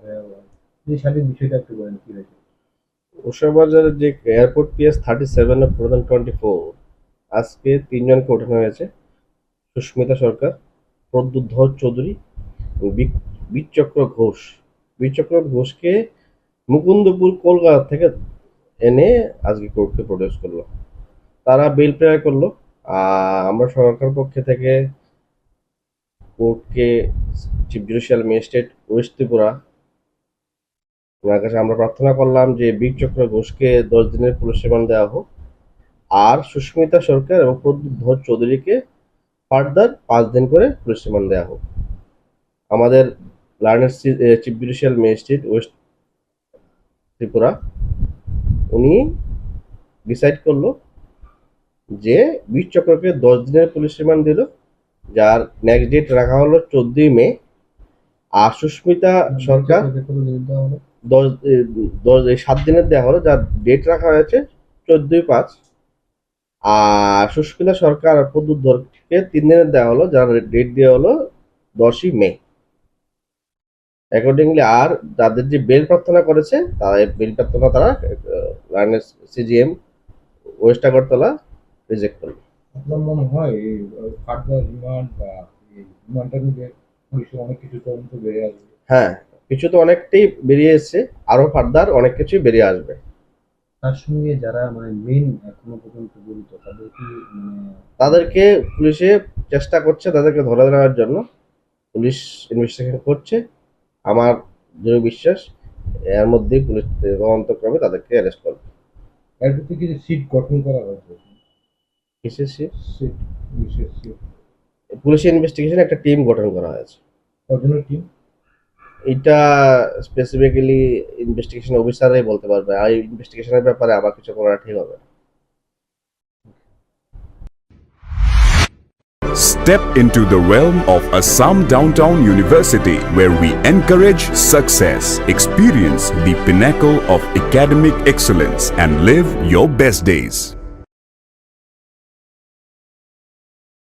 হয়েছে? বাজারের যে airport PS thirty seven of two twenty four আজকে তিনজনকে ওঠানো হয়েছে। সুস্মিতা সরকার, প্রদ্যুৎ ধর চৌধুরী বীরচক্র ঘোষ। বীরচক্র ঘোষকে মুকুন্দপুর, কলকাতা থেকে এনে আজকে কোর্টকে প্রডিউস করল। তারা বেল প্রেয়ার করল। আমরা সরকার পক্ষে থেকে কোর্টকে chief judicial magistrate west Tripura ওনার কাছে আমরা প্রার্থনা করলাম যে বিগ চক্র ঘোষকে দশ দিনের পুলিশ রিমান্ড দেওয়া হোক। আর সুস্মিতা সরকার এবং প্রদ্যুৎ ধর চৌধুরীকে ফার্দার পাঁচ দিন করে পুলিশ রিমান্ড দেওয়া হোক। আমাদের learner chief judicial magistrate west Tripura, উনি ডিসাইড করল যে বিশ চক্রকে দশ দিনের পুলিশ রিমান্ড দিল, যার নেক্সট ডেট রাখা হলো চোদ্দই মে। আর সুস্মিতা সরকার দশ দশ সাত দিনের দেওয়া হলো যার ডেট রাখা হয়েছে চোদ্দই পাঁচ। আর সুস্মিতা সরকার আর তিন দিনের দেওয়া হলো যার ডেট দেওয়া হলো দশই মে। অ্যাকর্ডিংলি আর যাদের যে বেল প্রার্থনা করেছে তারা বেল প্রার্থনা তারা সিজিএম ওয়েস্ট আগরতলা রিজেক্ট করল। আপনার মনে হয় এই ফার্দার রিমান্ড বা রিমান্ডটা নিয়ে অনেক কিছু তদন্ত বেড়ে আসবে? হ্যাঁ। কিছু তো অনেকটাই বেরিয়ে এসছে আরও ফার্দার অনেক কিছুই বেরিয়ে আসবে। তার সঙ্গে যারা মানে মেন এখনও পর্যন্ত জড়িত তাদের কি মানে তাদেরকে পুলিশে চেষ্টা করছে তাদেরকে ধরে নেওয়ার জন্য। পুলিশ ইনভেস্টিগেশন করছে। আমার দৃঢ় বিশ্বাস এর মধ্যেই পুলিশ তদন্তক্রমে তাদেরকে অ্যারেস্ট করবে। এর প্রতি কিছু সিট গঠন করা হয়েছে? কিসের সে- সিট পুলিশের সিট পুলিশ ইনভেস্টিগেশন একটা টিম গঠন করা হয়েছে। কজনের টিম এটা স্পেসিফিক্যালি ইনভেস্টিগেশন অফিসারই বলতে পারবে আর ইনভেস্টিগেশনের ব্যাপারে আমার কিছু করা ঠিক হবে না। Step into the realm of Assam Downtown University, where we encourage success, experience the pinnacle of academic excellence, and live your best days.